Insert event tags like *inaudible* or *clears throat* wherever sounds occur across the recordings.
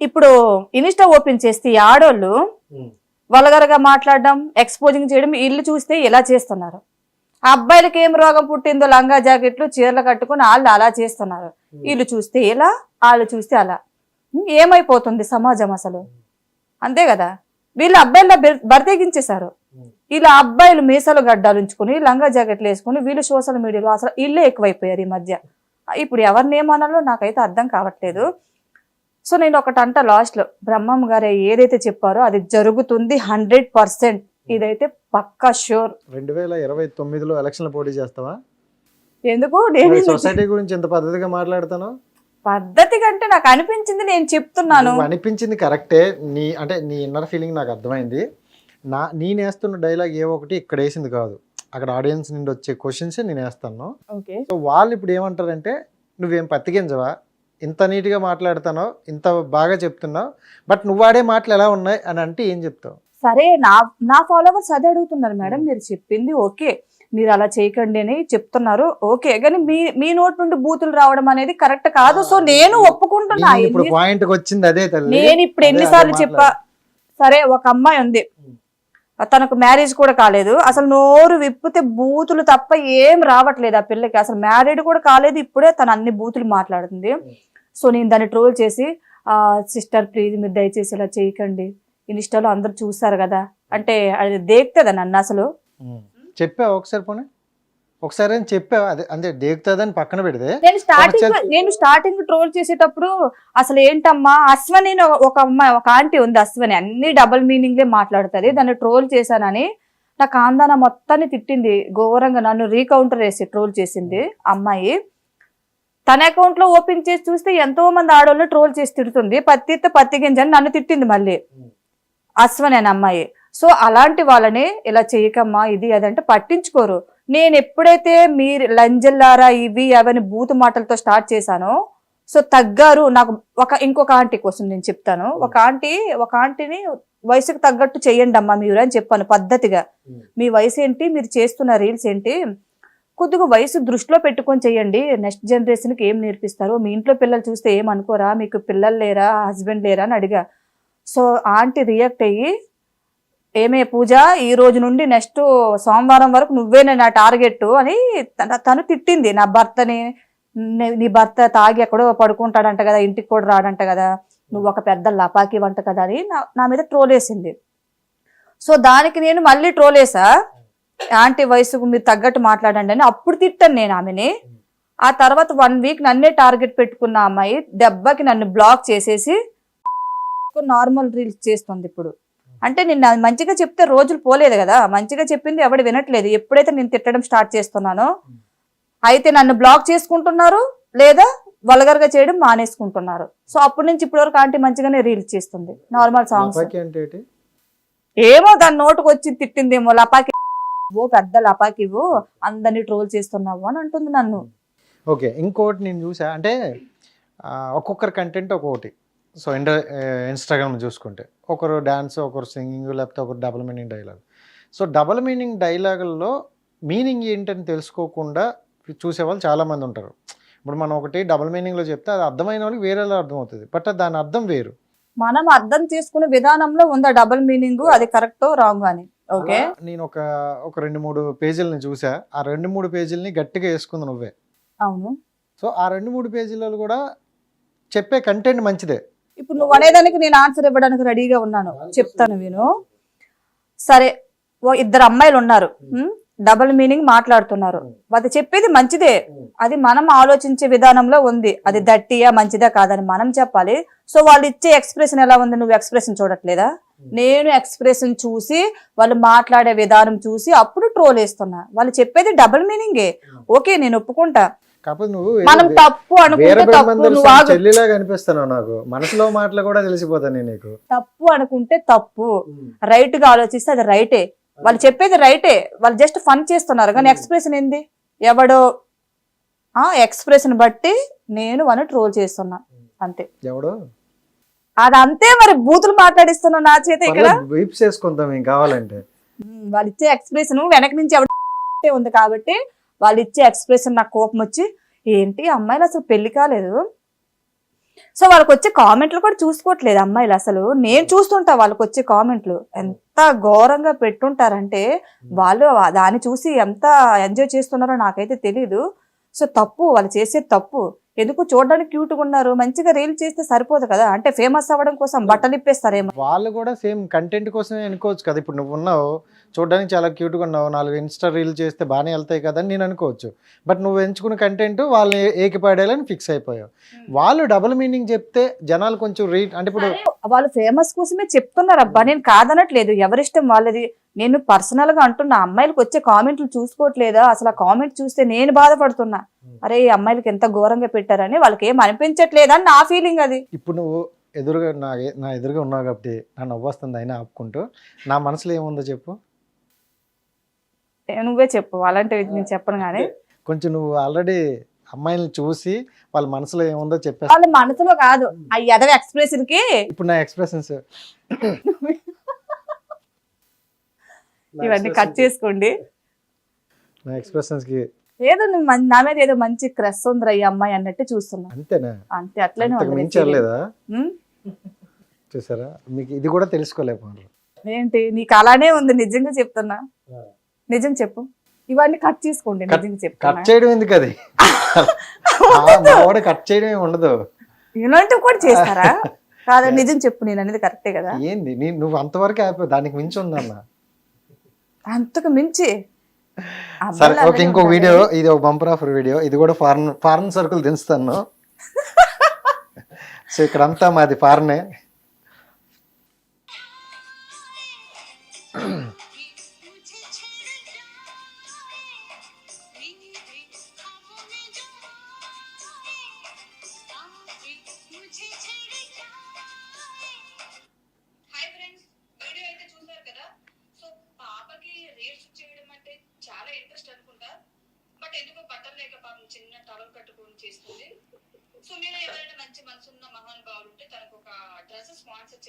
ఇప్పుడు Insta open చేస్తే ఈ ఆడోళ్ళు వల్గరగా మాట్లాడడం ఎక్స్పోజింగ్ చేయడం ఇల్లు చూస్తే ఇలా చేస్తున్నారు? ఆ అబ్బాయిలకి ఏం రోగం పుట్టిందో లంగా జాకెట్లు చీరలు కట్టుకుని వాళ్ళు అలా చేస్తున్నారు. వీళ్ళు చూస్తే ఇలా వాళ్ళు చూస్తే అలా. ఏమైపోతుంది సమాజం అసలు? అంతే కదా? వీళ్ళు అబ్బాయిల బరితెగించేశారు. ఇలా అబ్బాయిలు మీసాలు గడ్డాలు ఉంచుకుని లంగా జాకెట్లు వేసుకుని వీళ్ళు సోషల్ మీడియాలో అసలు ఇల్లే ఎక్కువైపోయారు ఈ మధ్య. ఇప్పుడు ఎవరిని ఏమనాలో నాకైతే అర్థం కావట్లేదు. సో నేను ఒకటి అంట లాస్ట్లో బ్రహ్మం గారు ఏదైతే చెప్పారో అది జరుగుతుంది హండ్రెడ్ పర్సెంట్ ఇదైతే పక్కా షూర్ రెండు వేల ఇరవై తొమ్మిదిలో ఎలక్షన్లు పోటీ చేస్తావా? ఎందుకు? నేను సొసైటీ గురించి ఎంత పద్ధతిగా మాట్లాడుతాను? పద్ధతి కంటే నాకు అనిపించింది నేను చెప్తున్నాను. అనిపించింది కరెక్టే నీ అంటే నీ ఇన్నర్ ఫీలింగ్ నాకు అర్థమైంది. నా నేను వేస్తున్న డైలాగ్ ఏ ఒకటి ఇక్కడ వేసింది కాదు. అక్కడ ఆడియన్స్ నుండి వచ్చే క్వశ్చన్స్ నేను వేస్తాను. ఓకే. సో వాళ్ళు ఇప్పుడు ఏమంటారంటే నువ్వేం పత్తికించవా ఇంత నీట్గా మాట్లాడుతానో ఇంత బాగా చెప్తున్నావు బట్ నువ్వు వాడే మాటలు ఎలా ఉన్నాయి అని అంటే ఏం చెప్తావు? సరే నా నా ఫాలోవర్స్ అదే అడుగుతున్నారు మేడం మీరు చెప్పింది ఓకే. మీరు అలా చేయకండి అని చెప్తున్నారు ఓకే. కానీ మీ మీ నోటి నుండి బూతులు రావడం అనేది కరెక్ట్ కాదు. సో నేను ఒప్పుకుంటున్నా. నేను ఇప్పుడు పాయింట్కి వచ్చింది అదే నేను ఇప్పుడు ఎన్నిసార్లు చెప్పా సరే ఒక అమ్మాయి ఉంది. తనకు మ్యారేజ్ కూడా కాలేదు. అసలు నోరు విప్పితే బూతులు తప్ప ఏం రావట్లేదు ఆ పిల్లకి. అసలు మ్యారీడ్ కూడా కాలేదు ఇప్పుడే తను అన్ని బూతులు మాట్లాడుతుంది. సో నేను దాన్ని ట్రోల్ చేసి ఆ సిస్టర్ ప్లీజ్ మీరు దయచేసి ఇలా చేయకండి. ఇన్స్టాలో అందరు చూస్తారు కదా. అంటే అది దేక్తుంది నన్ను అసలు. చెప్పావా ఒకసారి పోనీ? ఒకసారి అని చెప్పావా? అదే అంటే దేగుతుందని పక్కన పెడితే నేను స్టార్టింగ్ నేను స్టార్టింగ్ ట్రోల్ చేసేటప్పుడు అసలు ఏంటమ్మా అశ్వని ఒక అమ్మాయి ఒక ఆంటీ ఉంది అశ్వని అన్ని డబుల్ మీనింగ్లే మాట్లాడుతుంది. దాన్ని ట్రోల్ చేశానని నా కాందాన మొత్తాన్ని తిట్టింది ఘోరంగా నన్ను రీకౌంటర్ వేసి ట్రోల్ చేసింది అమ్మాయి. తన అకౌంట్లో ఓపెన్ చేసి చూస్తే ఎంతో మంది ఆడవాళ్ళు ట్రోల్ చేసి తిడుతుంది. పత్తి పత్తి గింజని నన్ను తిట్టింది మళ్ళీ. అశ్వని అనే అమ్మాయి. సో అలాంటి వాళ్ళని ఇలా చేయకమ్మా ఇది అదంటే పట్టించుకోరు. నేను ఎప్పుడైతే మీరు లంజల్లారా ఇవి అవని బూతు మాటలతో స్టార్ట్ చేశానో సో తగ్గారు. నాకు ఒక ఇంకొక ఆంటీ కోసం నేను చెప్తాను. ఒక ఆంటీ ఒక ఆంటీని వయసుకు తగ్గట్టు చెయ్యండి అమ్మా మీరు అని చెప్పాను పద్ధతిగా. మీ వయసు ఏంటి మీరు చేస్తున్న రీల్స్ ఏంటి కొద్దిగా వయసు దృష్టిలో పెట్టుకొని చెయ్యండి నెక్స్ట్ జనరేషన్కి ఏం నేర్పిస్తారు? మీ ఇంట్లో పిల్లలు చూస్తే ఏం అనుకోరా? మీకు పిల్లలు లేరా? హస్బెండ్ లేరా? అని అడిగా. సో ఆంటీ రియాక్ట్ అయ్యి ఏమే పూజ ఈ రోజు నుండి నెక్స్ట్ సోమవారం వరకు నువ్వేనే నా టార్గెట్ అని తన- తను తిట్టింది. నా భర్తని నీ భర్త తాగి ఎక్కడో పడుకుంటాడంట కదా ఇంటికి కూడా రాడంట కదా నువ్వు ఒక పెద్ద లపాకి వంట కదా అని నా నా మీద ట్రోల్ వేసింది. సో దానికి నేను మళ్ళీ ట్రోల్ వేసా. ఆంటీ వయసుకు మీరు తగ్గట్టు మాట్లాడండి అని అప్పుడు తిట్టాను నేను ఆమెని. ఆ తర్వాత వన్ వీక్ నన్నే టార్గెట్ పెట్టుకున్న అమ్మాయి దెబ్బకి నన్ను బ్లాక్ చేసేసి నార్మల్ రీల్స్ చేస్తుంది ఇప్పుడు. అంటే నేను అది మంచిగా చెప్తే రోజులు పోలేదు కదా మంచిగా చెప్పింది ఎవడు వినట్లేదు. ఎప్పుడైతే నేను తిట్టడం స్టార్ట్ చేస్తున్నానో అయితే నన్ను బ్లాక్ చేసుకుంటున్నారు లేదా వల్గర్గా చేయడం మానేసుకుంటున్నారు. సో అప్పటి నుంచి ఇప్పటి వరకు ఆంటీ మంచిగానే రీల్స్ చేస్తుంది నార్మల్ సాంగ్స్? ఏమో దాని నోటుకు వచ్చి తిట్టిందేమో లపాకి ఓ పెద్ద లపాకి ఇవ్వు అందరినీ ట్రోల్ చేస్తున్నావు అని అంటుంది నన్ను. ఓకే ఇంకోటి నేను చూసా అంటే ఒక్కొక్కరి కంటెంట్ ఒక్కొక్కటి. సో ఇండ ఇన్స్టాగ్రామ్ చూసుకుంటే ఒకరు డ్యాన్స్ ఒకరు సింగింగ్ లేకపోతే ఒకరు double meaning dialogue so double meaning డైలాగుల్లో meaning ఏంటని తెలుసుకోకుండా చూసే వాళ్ళు చాలామంది ఉంటారు. ఇప్పుడు మనం ఒకటి డబుల్ మీనింగ్లో చెప్తే అది అర్థమైన వాళ్ళకి వేరేలా అర్థమవుతుంది. బట్ దాని అర్థం వేరు. మనం అర్థం చేసుకునే విధానంలో ఉందా డబుల్ మీనింగ్ అది కరెక్ట్ రాంగ్ అని? ఓకే. నేను ఒక ఒక రెండు మూడు పేజీలని చూసా. ఆ రెండు మూడు పేజీలని గట్టిగా వేసుకుంది నువ్వే. అవును. సో ఆ రెండు మూడు పేజీలలో కూడా చెప్పే కంటెంట్ మంచిదే. ఇప్పుడు నువ్వు అనేదానికి నేను ఆన్సర్ ఇవ్వడానికి రెడీగా ఉన్నాను. చెప్తాను విను. సరే ఓ ఇద్దరు అమ్మాయిలు ఉన్నారు. డబుల్ మీనింగ్ మాట్లాడుతున్నారు. అది చెప్పేది మంచిదే. అది మనం ఆలోచించే విధానంలో ఉంది. అది దట్టియా మంచిదా కాదని మనం చెప్పాలి. సో వాళ్ళు ఇచ్చే ఎక్స్ప్రెషన్ ఎలా ఉంది? నువ్వు ఎక్స్ప్రెషన్ చూడట్లేదా? నేను ఎక్స్ప్రెషన్ చూసి వాళ్ళు మాట్లాడే విధానం చూసి అప్పుడు ట్రోల్ వేస్తున్నా. వాళ్ళు చెప్పేది డబుల్ మీనింగే ఓకే నేను ఒప్పుకుంటా. కాకపోతే నువ్వు మనం తప్పు చెల్లిలా కనిపిస్తున్నావు నాకు. మనసులో మాటలు కూడా తెలిసిపోతాను నీకు. తప్పు అనుకుంటే తప్పు. రైట్గా ఆలోచిస్తే అది రైటే వాళ్ళు చెప్పేది రైటే వాళ్ళు జస్ట్ ఫన్ చేస్తున్నారు. కానీ ఎక్స్ప్రెషన్ ఏంది? ఎవడో ఆ ఎక్స్ప్రెషన్ బట్టి నేను వాళ్ళని ట్రోల్ చేస్తున్నా. అంతే. ఎవడో? అది అంతే మరి బూతులు మాట్లాడిస్తున్నా నా చేత ఇక్కడ? వీప్స్ వేసుకుంటాం ఏం కావాలంటే. వాళ్ళు ఇచ్చే ఎక్స్ప్రెషన్ వెనక నుంచి ఎవడ *laughs* ఉంది కాబట్టి వాళ్ళు ఇచ్చే ఎక్స్ప్రెషన్ నాకు కోపం వచ్చి ఏంటి అమ్మాయిలు అసలు పెళ్ళి కాలేదు? సో వాళ్ళకి వచ్చే కామెంట్లు కూడా చూసుకోవట్లేదు అమ్మాయిలు అసలు. నేను చూస్తుంటా వాళ్ళకి వచ్చే కామెంట్లు ఎంత ఘోరంగా పెట్టుంటారంటే వాళ్ళు దాన్ని చూసి ఎంత ఎంజాయ్ చేస్తున్నారో నాకైతే తెలీదు. సో తప్పు వాళ్ళు చేసే తప్పు. ఎందుకు చూడడానికి క్యూట్గా ఉన్నారు? మంచిగా రీల్ చేస్తే సరిపోదు కదా? అంటే ఫేమస్ అవ్వడం కోసం బట్టలు ఇప్పేస్తారేమో. వాళ్ళు కూడా సేమ్ కంటెంట్ కోసమే అనుకోవచ్చు కదా? ఇప్పుడు నువ్వు ఉన్నావు చూడడానికి చాలా క్యూట్గా ఉన్నావు నాలుగు ఇన్స్టా రీల్ చేస్తే బాగానే వెళ్తాయి కదా? అని నేను అనుకోవచ్చు. బట్ నువ్వు ఎంచుకున్న కంటెంట్ వాళ్ళని ఏకిపాడేయాలని ఫిక్స్ అయిపోయావు. వాళ్ళు డబుల్ మీనింగ్ చెప్తే జనాలు కొంచెం రీ అంటే ఇప్పుడు వాళ్ళు ఫేమస్ కోసమే చెప్తున్నారు అబ్బా నేను కాదనట్లేదు. ఎవరిష్టం వాళ్ళది? నేను పర్సనల్గా అంటున్నా అమ్మాయిలకు వచ్చే కామెంట్లు చూసుకోవట్లేదా? అసలు ఆ కామెంట్ చూస్తే నేను బాధపడుతున్నా. అరే ఈ అమ్మాయిలకి ఎంత ఘోరంగా పెట్టారని వాళ్ళకి ఏం అనిపించట్లేదా అని నా ఫీలింగ్ అది. ఇప్పుడు నువ్వు ఎదురుగా నా నా ఎదురుగా ఉన్నావు కాబట్టి నా నవ్వు వస్తుంది అయినా ఆపుకుంటూ నా మనసులో ఏముందో చెప్పు. నువ్వే చెప్పు అలాంటివి నేను చెప్పను కానీ కొంచెం నువ్వు ఆల్రెడీ అమ్మాయిని చూసి వాళ్ళ మనసులో ఏముందో చెప్పేస్తా. వాళ్ళ మనసులో కాదు ఆ ఎదవ ఎక్స్ప్రెషన్కి. ఇప్పుడు నా ఎక్స్ప్రెషన్స్ ఇవన్నీ కట్ చేసుకోండి. నా ఎక్స్ప్రెషన్స్కి ఏదో నువ్వు నా మీద ఏదో మంచి క్రష్ ఉందిరా ఈ అమ్మాయి అన్నట్టు చూస్తున్నా. అంతేనా? అంతే అట్లనే? చూసారా? మీకు ఇది కూడా తెలుసుకోలేకపోయారు ఏంటి? నీకు అలానే ఉంది నిజంగా చెప్తున్నా. నిజం చెప్పు. ఇవన్నీ కట్ చేసుకోండి కట్- నిజంగా కట్ చెప్తున్నా. చేయడం ఎందుకు అది? *laughs* కట్ చేయడం ఉండదు. ఇలాంటివి కూడా చేస్తారా? *laughs* కాదా నిజం చెప్పు నేను అనేది కరెక్టే కదా? ఏంది? నువ్వు అంతవరకు అయిపోయి దానికి మించి ఉందన్న. అంతకు మించి సరే ఓకే ఇంకో. వీడియో ఇది ఒక బంపర్ ఆఫర్ వీడియో. ఇది కూడా ఫారెన్ ఫారెన్ సర్కిల్ దించుతాను. *laughs* సో ఇక్కడ అంతా మాది ఫారెనే. *clears throat*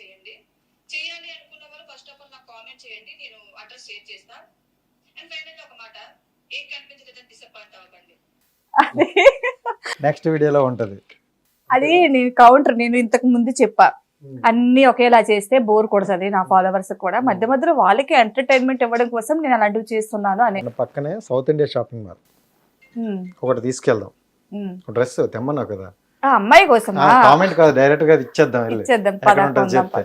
చేయండి. చేయాలి అనుకున్న వాళ్ళు ఫస్ట్ ఆఫ్ ఆల్ నాకు కామెంట్ చేయండి నేను అడ్రస్ షేర్ చేస్తా. అండ్ ఫైనల్ ఒక మాట ఏం కనిపించలేదని డిసప్పాయింట్ అవ్వకండి. నెక్స్ట్ వీడియోలో ఉంటది. అది నేను కౌంటర్ నేను ఇంతకు ముందు చెప్పా. అన్ని ఒకేలా చేస్తే బోర్ కొడుతుంది నా ఫాలోవర్స్ కూడా. మధ్య మధ్యలో వాళ్ళకి ఎంటర్టైన్మెంట్ ఇవ్వడం కోసం నేను అలాంటివి చేస్తున్నాను అని. పక్కనే సౌత్ ఇండియా షాపింగ్ మాల్ ఒకటి తీసుకెళ్దాం. ఉమ్. డ్రెస్ తెమ్మన్నావు కదా. అమ్మాయి కోసం కామెంట్ కాదు డైరెక్ట్గా ఇచ్చేద్దాం ఇచ్చేద్దాం చెప్తే.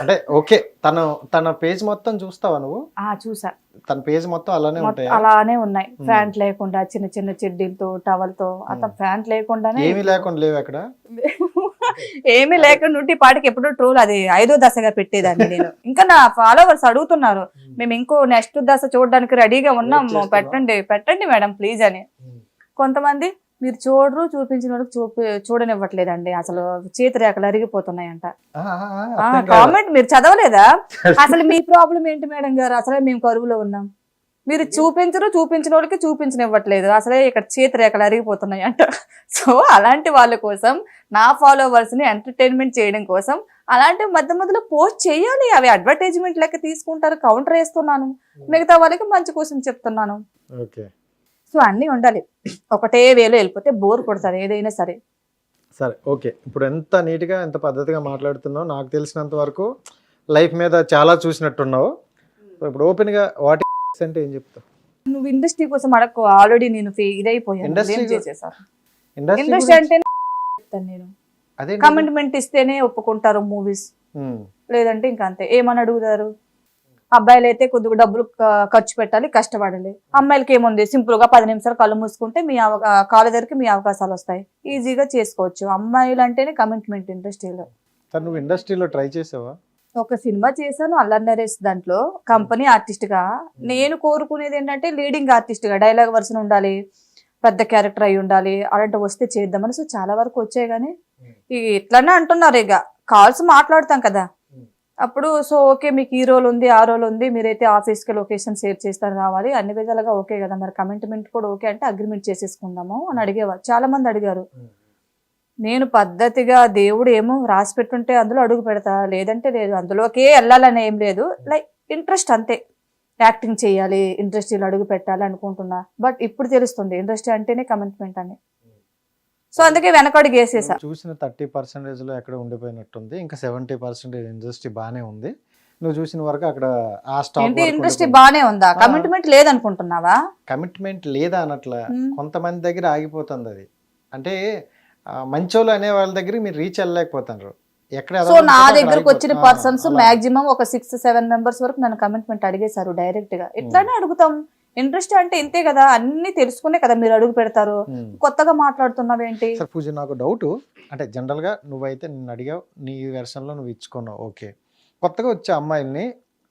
అంటే ఓకే తను తన పేజ్ మొత్తం చూస్తావా నువ్వు? ఆ చూసా. తన పేజ్ మొత్తం అలానే ఉంటాయి? అలానే ఉన్నాయి. ప్యాంట్ లేకుండా చిన్న చిన్న చెడ్డీలతో టవల్తో అతను ప్యాంట్ లేకుండానే ఏమీ లేకుండా లేవు అక్కడ? *laughs* ఏమీ లేకుండా ఉంటే పాటికి ఎప్పుడో ట్రోల్ అది ఐదో దశగా పెట్టేదాన్ని నేను. *laughs* ఇంకా నా ఫాలోవర్స్ అడుగుతున్నారు మేము. ఇంకో నెక్స్ట్ దశ చూడడానికి రెడీగా ఉన్నాం Wait చేస్తున్నావా? పెట్టండి పెట్టండి మేడం ప్లీజ్ అని. కొంతమంది మీరు చూడరు చూపించిన వాళ్ళకి చూపి చూడనివ్వట్లేదండి. అసలు చేతి రేఖలు అరిగిపోతున్నాయంట. కామెంట్ మీరు చదవలేదా? *laughs* అసలు మీ ప్రాబ్లం ఏంటి మేడం గారు? అసలే మేము కరువులో ఉన్నాం. మీరు చూపించరు చూపించిన వాళ్ళకి చూపించనివ్వట్లేదు. అసలే ఇక్కడ చేతి రేఖలు అరిగిపోతున్నాయి అంట సో అలాంటి వాళ్ళ కోసం నా ఫాలోవర్స్ని ఎంటర్టైన్మెంట్ చేయడం కోసం అలాంటి మధ్య మధ్యలో పోస్ట్ చేయాలి. అవి అడ్వర్టైజ్మెంట్ లెక్క తీసుకుంటారు కౌంటర్ వేస్తున్నాను. మిగతా వాళ్ళకి మంచి కోసం చెప్తున్నాను. ఓకే. సో అన్నీ ఉండాలి. ఒకటే వేలో వెళ్ళిపోతే బోర్ కొడుతుంది ఏదైనా సరే. సరే ఓకే. ఇప్పుడు ఎంత నీట్గా ఎంత పద్ధతిగా మాట్లాడుతున్నావు నాకు తెలిసినంత వరకు లైఫ్ మీద చాలా చూసినట్టున్నావు. ఇప్పుడు ఓపెన్గా వాటి అంటే ఏం చెప్తావు? నువ్వు ఇండస్ట్రీ కోసం అడగకు ఆల్రెడీ నేను ఇదైపోయాను. ఇండస్ట్రీ అంటే నేను. అదే కమిట్మెంట్ ఇస్తేనే ఒప్పుకుంటారు మూవీస్. లేదంటే ఇంకా అంతే. ఏమని అడుగుతారు? అబ్బాయిలు అయితే కొద్దిగా డబ్బులు ఖర్చు పెట్టాలి కష్టపడాలి. అమ్మాయిలకి ఏముంది? సింపుల్గా పది నిమిషాలు కళ్ళు మూసుకుంటే మీ కాళ్ళ దగ్గరికి మీ అవకాశాలు వస్తాయి. ఈజీగా చేసుకోవచ్చు. అమ్మాయిలు అంటేనే కమిట్మెంట్ ఇండస్ట్రీలో. నువ్వు ఇండస్ట్రీలో ట్రై చేసావా? ఒక సినిమా చేశాను అల్లరి నరేష్ దాంట్లో. కంపెనీ ఆర్టిస్ట్గా నేను కోరుకునేది ఏంటంటే లీడింగ్ ఆర్టిస్ట్గా డైలాగ్ వర్షన్ ఉండాలి పెద్ద క్యారెక్టర్ అయి ఉండాలి అలాంటి వస్తే చేద్దామని. సో చాలా వరకు వచ్చాయి కానీ ఇట్లనే అంటున్నారు ఇక. కాల్స్ మాట్లాడతాం కదా. అప్పుడు సో ఓకే మీకు ఈ రోల్ ఉంది ఆ రోల్ ఉంది మీరైతే ఆఫీస్కి లొకేషన్ షేర్ చేస్తారు రావాలి అన్ని విధాలుగా ఓకే కదా మరి కమిట్మెంట్ కూడా ఓకే అంటే అగ్రిమెంట్ చేసేసుకుందాము అని అడిగేవారు. చాలా మంది అడిగారు నేను పద్ధతిగా దేవుడు ఏమో రాసి పెట్టుంటే అందులో అడుగు పెడతా లేదంటే లేదు అందులోకే వెళ్ళాలని ఏం లేదు. లైక్ ఇంట్రెస్ట్ అంతే. యాక్టింగ్ చేయాలి ఇండస్ట్రీలో అడుగు పెట్టాలి అనుకుంటున్నా. బట్ ఇప్పుడు తెలుస్తుంది ఇండస్ట్రీ అంటేనే కమిట్మెంట్ అని. సో అందుకే వెనకడుగు వేసేసా చూసిన థర్టీ పర్సెంటేజ్లో ఎక్కడ ఉండిపోయినట్టుంది? ఇంకా సెవెంటీ పర్సెంటేజ్ ఇండస్ట్రీ బాగానే ఉంది. నువ్వు చూసిన వరకు అక్కడ ఆ ఏంటి? ఇండస్ట్రీ బానే ఉందా? కమిట్మెంట్ లేదనుకుంటున్నావా? కమిట్మెంట్ లేదా అన్నట్ల Hmm. కొంతమంది దగ్గర ఆగిపోతుంది అది. అంటే ఆ, మంచోళ్ళు అనే వాళ్ళ దగ్గర మీరు రీచ్ వెళ్ళలేకపోతున్నారు. ఎక్కడ సో నా దగ్గరకు వచ్చిన పర్సన్స్. మాక్సిమం ఒక సిక్స్ సెవెన్ మెంబర్స్ వరకు నన్ను కమిట్మెంట్ అడిగేశారు డైరెక్ట్గా. ఇట్లానే అడుగుతాం? ఇంట్రెస్ట్ అంటే ఇంతే కదా అన్ని తెలుసుకునే కదా మీరు అడుగు పెడతారు. కొత్తగా మాట్లాడుతున్నావేంటి సార్ పూజ నాకు డౌట్ అంటే జనరల్గా నువ్వైతే నిన్ను అడిగావు నీ వెర్షన్లో నువ్వు ఇచ్చుకున్నావు. ఓకే కొత్తగా వచ్చే అమ్మాయిల్ని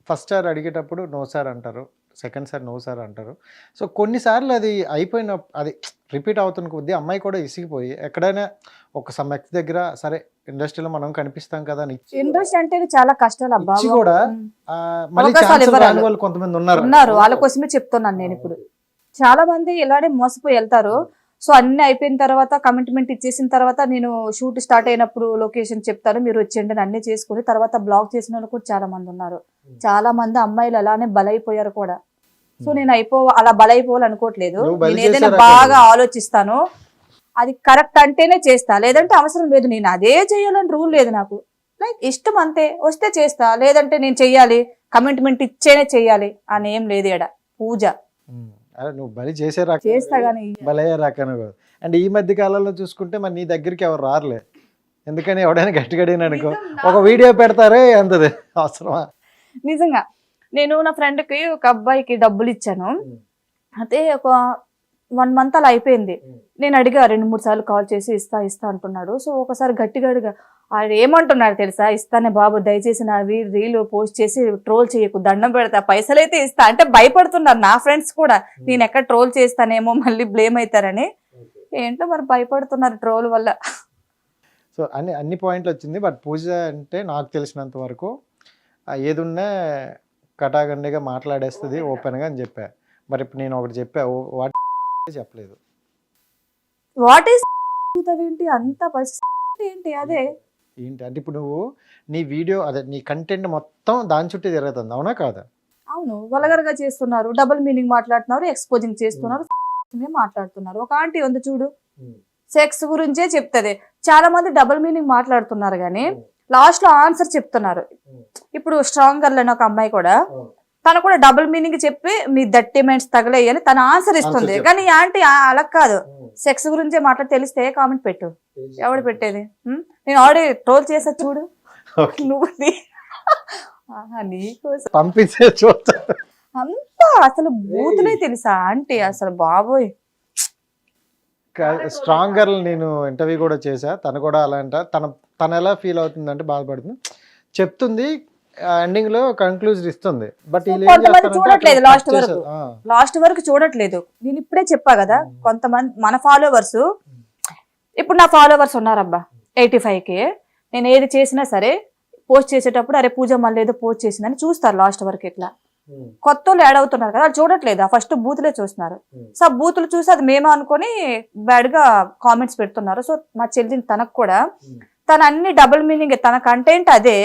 ఫస్ట్ సార్ అడిగేటప్పుడు నో సార్ అంటారు సెకండ్ సార్ నో సార్ అంటారు. సో కొన్నిసార్లు అది అయిపోయిన అది రిపీట్ అవుతున్న కొద్దీ అమ్మాయి కూడా ఇసిగిపోయి ఎక్కడైనా ఒక సమ్ వ్యక్తి దగ్గర సరే ఇండస్ట్రీలో మనం కనిపిస్తాం కదా ఇంట్రెస్ట్ అంటే చాలా కష్టాలు అబ్బా ఇచ్చి కూడా ఉమ్. ఆ, మళ్ళీ అవకాశాలు ఛాన్స్ ఇవ్వరు రాని వాళ్ళు కొంతమంది ఉన్నారు. ఉన్నారు వాళ్ళ కోసమే చెప్తున్నాను నేను ఇప్పుడు. చాలా మంది ఇలానే మోసపోయి వెళ్తారు. సో అన్ని అయిపోయిన తర్వాత కమిట్మెంట్ ఇచ్చేసిన తర్వాత నేను షూట్ స్టార్ట్ అయినప్పుడు లొకేషన్ చెప్తాను మీరు వచ్చేయండి అని అన్ని చేసుకుని తర్వాత బ్లాక్ చేసిన వాళ్ళు కూడా చాలా మంది ఉన్నారు. చాలా మంది అమ్మాయిలు అలానే బలైపోయారు కూడా. సో నేను అయిపో అలా బలైపోవాలి అనుకోవట్లేదు నువ్వు బలి నేను ఏదైనా బాగా. ఆలోచిస్తాను. అది కరెక్ట్ అంటేనే చేస్తా. లేదంటే అవసరం లేదు. నేను అదే చేయాలని రూల్ లేదు నాకు. లైక్ ఇష్టం అంతే. వస్తే చేస్తా. లేదంటే నేను చెయ్యాలి. కమిట్మెంట్ ఇచ్చేనే చెయ్యాలి అని ఏం లేదు ఈడ పూజ. నువ్వు బలి చేసే రకం చేస్తా బలయ్యే కాదు. అండ్ ఈ మధ్య కాలంలో చూసుకుంటే మరి నీ దగ్గరికి ఎవరు రారులే. ఎందుకని ఎవడైనా గట్టిగా అడిగిన అనుకో ఒక వీడియో పెడతారే అంతది అవసరమా? నిజంగా. నేను నా ఫ్రెండ్కి ఒక అబ్బాయికి డబ్బులు ఇచ్చాను. అయితే ఒక వన్ మంత్ అలా అయిపోయింది. నేను అడిగా రెండు మూడు సార్లు కాల్ చేసి ఇస్తా ఇస్తా అంటున్నాడు. సో ఒకసారి గట్టిగా అడిగా ఆయన ఏమంటున్నాడు తెలుసా? ఇస్తానే బాబు దయచేసి నా రీల్ పోస్ట్ చేసి ట్రోల్ చేయకు దండం పెడతా పైసలు అయితే ఇస్తా అంటే భయపడుతున్నారు నా ఫ్రెండ్స్ కూడా. నేను ఎక్కడ ట్రోల్ చేస్తానేమో మళ్ళీ బ్లేమ్ అవుతారని ఏంటో మరి భయపడుతున్నారు ట్రోల్ వల్ల. సో అన్ని అన్ని పాయింట్లు వచ్చింది. బట్ పూజ అంటే నాకు తెలిసినంత వరకు ఏదున్నా కటాగండిగా మాట్లాడేస్తుంది ఓపెన్గా అని చెప్పా. మరి ఇప్పుడు నేను ఒకటి చెప్పా వాటి చెప్పలేదు. వాట్ ఈస్ ఏంటి అంత పరిస్థితి. ఏంటి? అదే. ఏంటి? అంటే ఇప్పుడు నువ్వు నీ వీడియో అదే నీ కంటెంట్ మొత్తం దాని చుట్టూ తిరుగుతుంది అవునా కాదా? అవును. వలగరగా చేస్తున్నారు. డబుల్ మీనింగ్ మాట్లాడుతున్నారు ఎక్స్పోజింగ్ చేస్తున్నారు మాట్లాడుతున్నారు. ఒక ఆంటీ ఉంది చూడు. సెక్స్ గురించే చెప్తది. చాలా మంది డబుల్ మీనింగ్ మాట్లాడుతున్నారు కానీ లాస్ట్లో ఆన్సర్ చెప్తున్నారు. ఇప్పుడు స్ట్రాంగ్ గర్ల్ అని ఒక అమ్మాయి కూడా తను కూడా డబుల్ మీనింగ్ చెప్పి మీ దట్టి మైండ్స్ తగలేయి అని తన ఆన్సర్ ఇస్తుంది. కానీ ఆంటీ అలా కాదు. సెక్స్ గురించే మాట్లాడి తెలిస్తే కామెంట్ పెట్టు? ఎవడు పెట్టేది? నేను ఆల్రెడీ ట్రోల్ చేసా చూడు. నువ్వు నీకోసం పంపించే చూస్తా అంతా అసలు బూతులే తెలుసా ఆంటీ అసలు బాబోయ్. స్ట్రాంగ్ గర్ల్ నేను ఇంటర్వ్యూ కూడా చేశా తను కూడా అలా అంట. తన తను ఎలా ఫీల్ అవుతుంది అంటే బాధపడుతుంది. చెప్తుంది ఎండింగ్లో కంక్లూజన్ ఇస్తుంది. బట్ కొంతమంది చూడట్లేదు cut వరకు. లాస్ట్ వరకు చూడట్లేదు. నేను ఇప్పుడే చెప్పా కదా కొంతమంది మన ఫాలోవర్స్ ఇప్పుడు నా ఫాలోవర్స్ ఉన్నారబ్బా ఎయిటీ ఫైవ్కి నేను ఏది చేసినా సరే పోస్ట్ చేసేటప్పుడు అరే పూజ మళ్ళీ ఏదో పోస్ట్ చేసిందని చూస్తారు లాస్ట్ వరకు ఇట్లా కొత్త వాళ్ళు యాడ్ అవుతున్నారు కదా వాళ్ళు చూడట్లేదు. ఆ ఫస్ట్ బూతులే చూస్తున్నారు. Hmm. సో ఆ బూతులు చూసి అది మేమే అనుకొని బ్యాడ్గా కామెంట్స్ పెడుతున్నారు. సో మా చెల్లిని తనకు కూడా Hmm. తన అన్ని డబుల్ మీనింగ్ తన కంటెంట్ అదే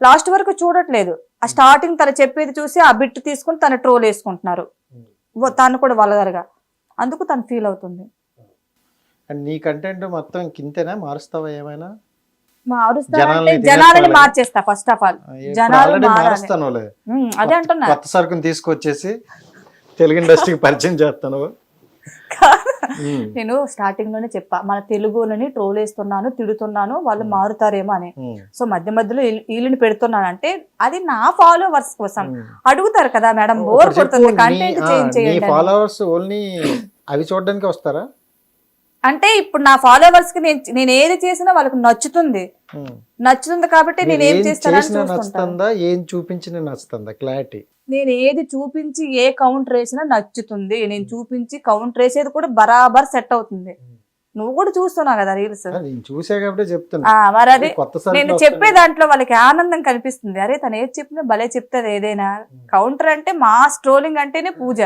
లాస్ట్ వరకు చూడట్లేదు. ఆ స్టార్టింగ్ తను చెప్పేది చూసి ఆ బిట్ తీసుకుని తన ట్రోల్ వేసుకుంటున్నారు. Hmm. తను కూడా వలగరగా అందుకు తను ఫీల్ అవుతుంది. అండ్ నీ కంటెంట్ మొత్తం కింతేనా? మారుస్తావా ఏమైనా? మారుస్తా జనాల్ని? మార్చేస్తా ఫస్ట్ ఆఫ్ ఆల్ జనాలు. మారుస్తాను. ఉమ్, అదే అంటున్నా. కొత్త సరుకుని తీసుకొచ్చేసి తెలుగు ఇండస్ట్రీకి పరిచయం చేస్తాను. నేను స్టార్టింగ్లోనే చెప్పా మన తెలుగులని ట్రోల్ వేస్తున్నాను తిడుతున్నాను వాళ్ళు మారుతారేమో అని. సో మధ్య మధ్యలో వీళ్ళ- వీళ్ళని పెడుతున్నాను అంటే అది నా ఫాలోవర్స్ కోసం. అడుగుతారు కదా మేడం బోర్ కొడుతుంది కంటెంట్ చేంజ్ చేయండి. ఫాలోవర్స్ ఓన్లీ అవి చూడడానికి వస్తారా? అంటే ఇప్పుడు నా ఫాలోవర్స్కి నేను నేను ఏది చేసినా వాళ్ళకి నచ్చుతుంది. నచ్చుతుంది కాబట్టి నేను ఏం నచ్చుతుందా ఏం చూపించినా నచ్చుతుందా? క్లారిటీ నేను ఏది చూపించి ఏ కౌంటర్ వేసినా నచ్చుతుంది. నేను చూపించి కౌంటర్ వేసేది కూడా బరాబర్ సెట్ అవుతుంది. నువ్వు కూడా చూస్తున్నావు కదా రీల్స్ నేను చూసే కాబట్టి చెప్తున్నా. మరి అది నేను. చెప్పే దాంట్లో వాళ్ళకి ఆనందం కనిపిస్తుంది. అరే తను ఏది చెప్పినా భలే చెప్తుంది ఏదైనా. కౌంటర్ అంటే మా స్ట్రోలింగ్ అంటేనే పూజ.